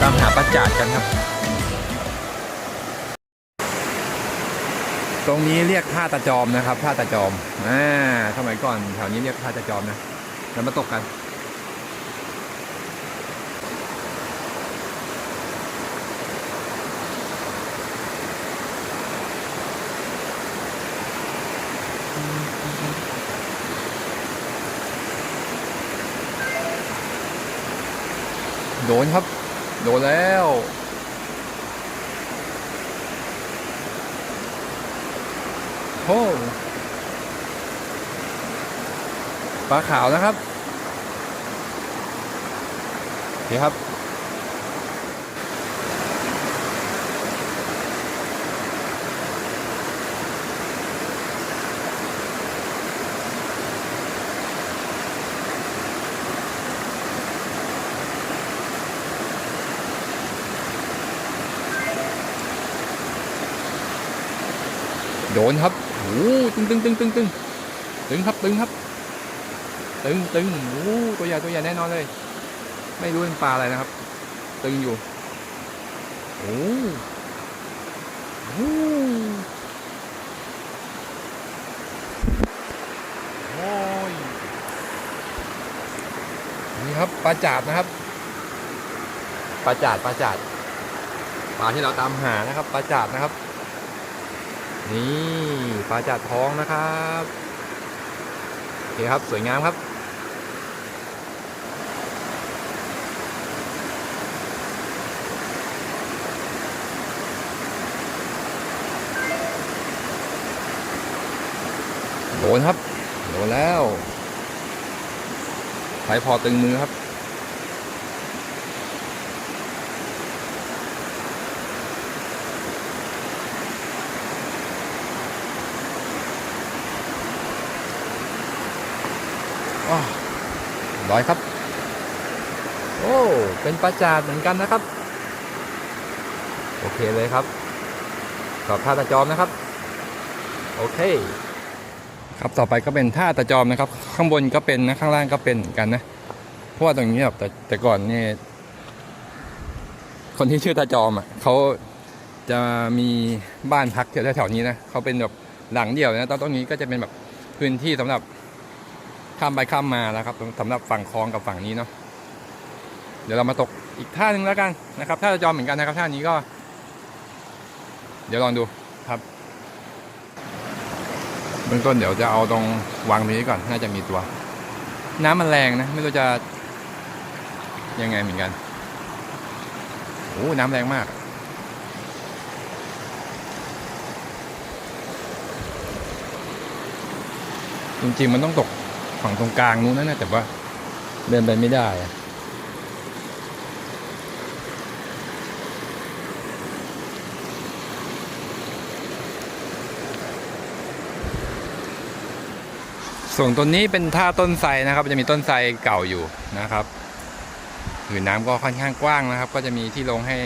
ตามหาประจาดกันครับ ตรงนี้เรียกท่าตะจอมนะครับท่าตะจอมอ่าสมัยก่อนแถวนี้เรียกท่าตะจอมนะแล้วมาตกกัน โดนครับ โดนแล้ว โอ้ปลาขาวนะครับ โอเคครับ โดนครับโอ้ตึงตึงตึงตึงตึงตึงครับตึงครับ ตึงตึงโอ้ตัวใหญ่ตัวใหญ่แน่นอนเลย ไม่รู้เป็นปลาอะไรนะครับ ตึงอยู่โอ้โหโอ้ยนี่ครับปลาจาดนะครับปลาจาดปลาจาดปลาที่เราตามหานะครับปลาจาดนะครับ นี่ปลาจัดท้องนะครับโอเคครับสวยงามครับโดนครับโดนแล้วไฟพอตึงมือครับ ร้อยครับ โอ้ เป็นปลาจาดเหมือนกันนะครับ โอเคเลยครับกับท่าตะจอมนะครับ โอเค ครับต่อไปก็เป็นท่าตะจอมนะครับ ข้างบนก็เป็นนะข้างล่างก็เป็นเหมือนกันนะเพราะว่าตรงนี้แบบแต่แต่ก่อนเนี่ยคนที่ชื่อตาจอมอะเขาจะมีบ้านพักแถวแถวนี้นะเขาเป็นแบบหลังเดียวนะตอนตรงนี้ก็จะเป็นแบบพื้นที่สำหรับ ข้ามไปข้ามมาแล้วครับสำหรับฝั่งคลองกับฝั่งนี้เนาะเดี๋ยวเรามาตกอีกท่าหนึ่งแล้วกันนะครับท่าจอมเหมือนกันนะครับท่านี้ก็ เดี๋ยวลองดูครับเบื้องต้นเดี๋ยวจะเอาตรงวางตรงนี้ก่อนน่าจะมีตัว น้ำมันแรงนะ ไม่รู้จะยังไงเหมือนกันโอ้น้ำแรงมากจริงๆมันต้องตก ฝั่งตรงกลางนู้นนะแต่ว่าเดินไปไม่ได้ส่วนต้นนี้เป็นท่าต้นไทรนะครับจะมีต้นไทรเก่าอยู่นะครับผืนน้ำก็ค่อนข้างกว้างนะครับ ก็จะมีที่ลงให้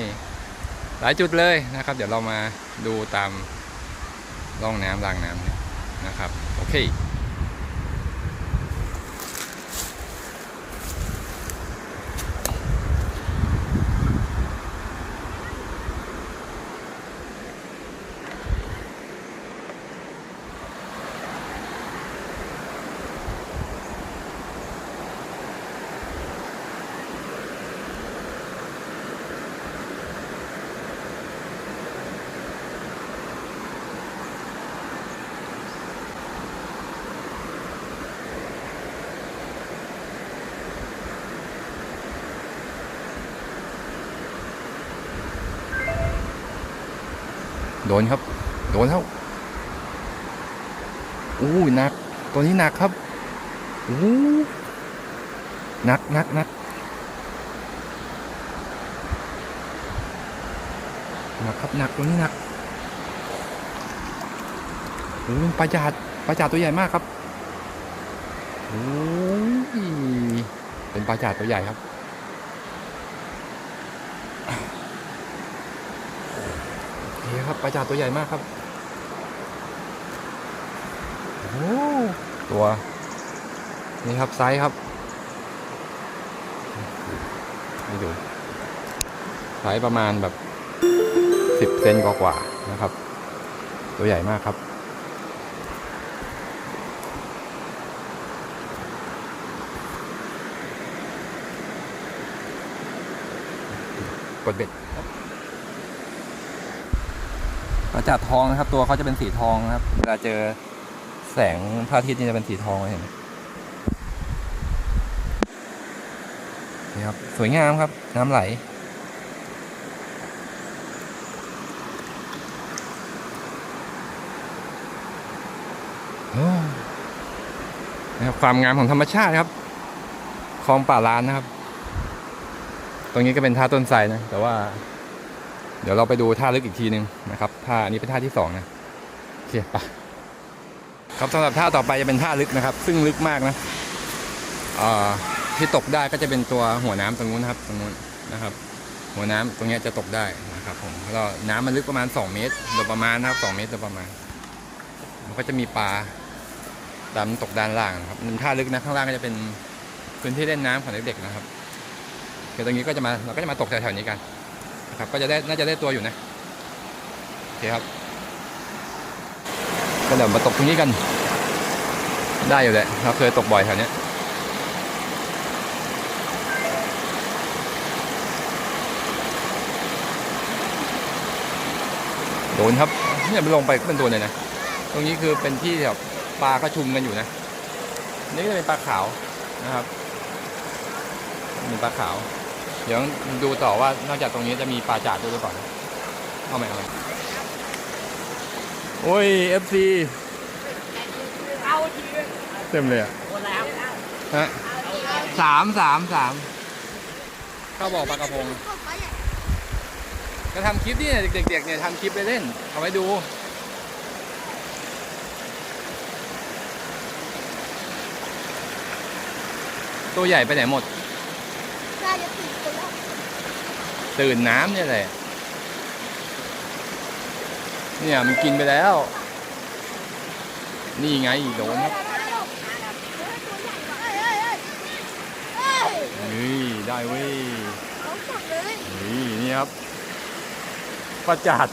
หลายจุดเลยนะครับ เดี๋ยวเรามาดูตามร่องน้ำรางน้ำนะครับ โอเค โดนครับ โดนแล้วอู้หนัก ตัวนี้หนักครับอู้หนักหนักหนักหนักครับหนักตัวนี้หนักโอ้ปลาจาดปลาจาดตัวใหญ่มากครับโอ้เป็นปลาจาดตัวใหญ่ครับ นี่ครับปลาจ่าตัวใหญ่มากครับโอ้ตัว นี่ครับไซส์ครับนี่ดูไซส์ประมาณแบบสิบเซนกว่าๆนะครับ ตัวใหญ่มากครับกดเบ็ด ปลาจัดทองนะครับ ตัวเขาจะเป็นสีทองนะครับ เวลาเจอแสงพระอาทิตย์นี่จะเป็นสีทองเห็นไหมนี่ครับสวยงามครับ น้ำไหลนะครับความงามของธรรมชาติครับคลองป่าลานนะครับ ตรงนี้ก็เป็นท่าต้นไทรนะ แต่ว่า เดี๋ยวเราไปดูท่าลึกอีกทีนึงนะครับท่าอันนี้เป็นท่าที่สองนะโอเคไปครับสำหรับท่าต่อไปจะเป็นท่าลึกนะครับ ซึ่งลึกมากนะที่ตกได้ก็จะเป็นตัวหัวน้ำตรงนู้นนะครับตรงนู้นนะครับ หัวน้ำตรงนี้จะตกได้นะครับผมแล้วน้ำมันลึกประมาณ 2 เมตรโดยประมาณนะครับ2เมตรโดยประมาณมันก็จะมีปลาดำตกด้านล่างนะครับมันท่าลึกนะข้างล่างก็จะเป็นพื้นที่เล่นน้ำของเด็กๆนะครับเดี๋ยวตรงนี้ก็จะมาเราก็จะมาตกแถวๆนี้กัน นะครับก็จะได้น่าจะได้ตัวอยู่นะโอเคครับก็เดี๋ยวมาตกตรงนี้กัน ได้อยู่แหละเราเคยตกบ่อยแถวนี้โดนครับเนี่ยมันลงไปก็เป็นตัวเลยนะ ตรงนี้คือเป็นที่แบบปลาก็ชุมกันอยู่นะ นี่ก็เป็นปลาขาวนะครับ มีปลาขาว เดี๋ยวดูต่อว่านอกจากตรงนี้จะมีปลาจาดด้วยหรือเปล่านะเอาไหมเอาไหมโอ้ย FC เอาทีเต็มเลยอะหมดแล้วฮะสามสามสามข้าวบอกปลากระพงก็ทำคลิปนี่เนี่ยเด็กๆเนี่ยทำคลิปไปเล่นเอาไว้ดูตัวใหญ่ไปไหนหมดน่าจะติด ตื่นน้ำเนี่ยแหละ เนี่ยมันกินไปแล้ว นี่ไงโดนครับเฮ้ยเฮ้ยเฮ้ยเฮ้ยเฮ้ยได้เว้ยเขาจับเนี่นี่ครับปลาจัด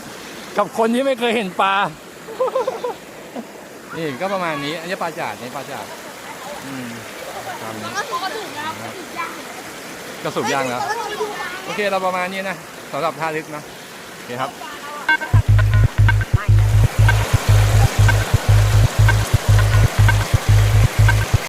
กับคนที่ไม่เคยเห็นปลา นี่ก็ประมาณนี้ อันนี้ปลาจัดนี่ปลาจัดอืมตามนี้ กระสุนยางแล้ว โอเคเราประมาณนี้นะสำหรับท่าลึกนะ โอเคครับ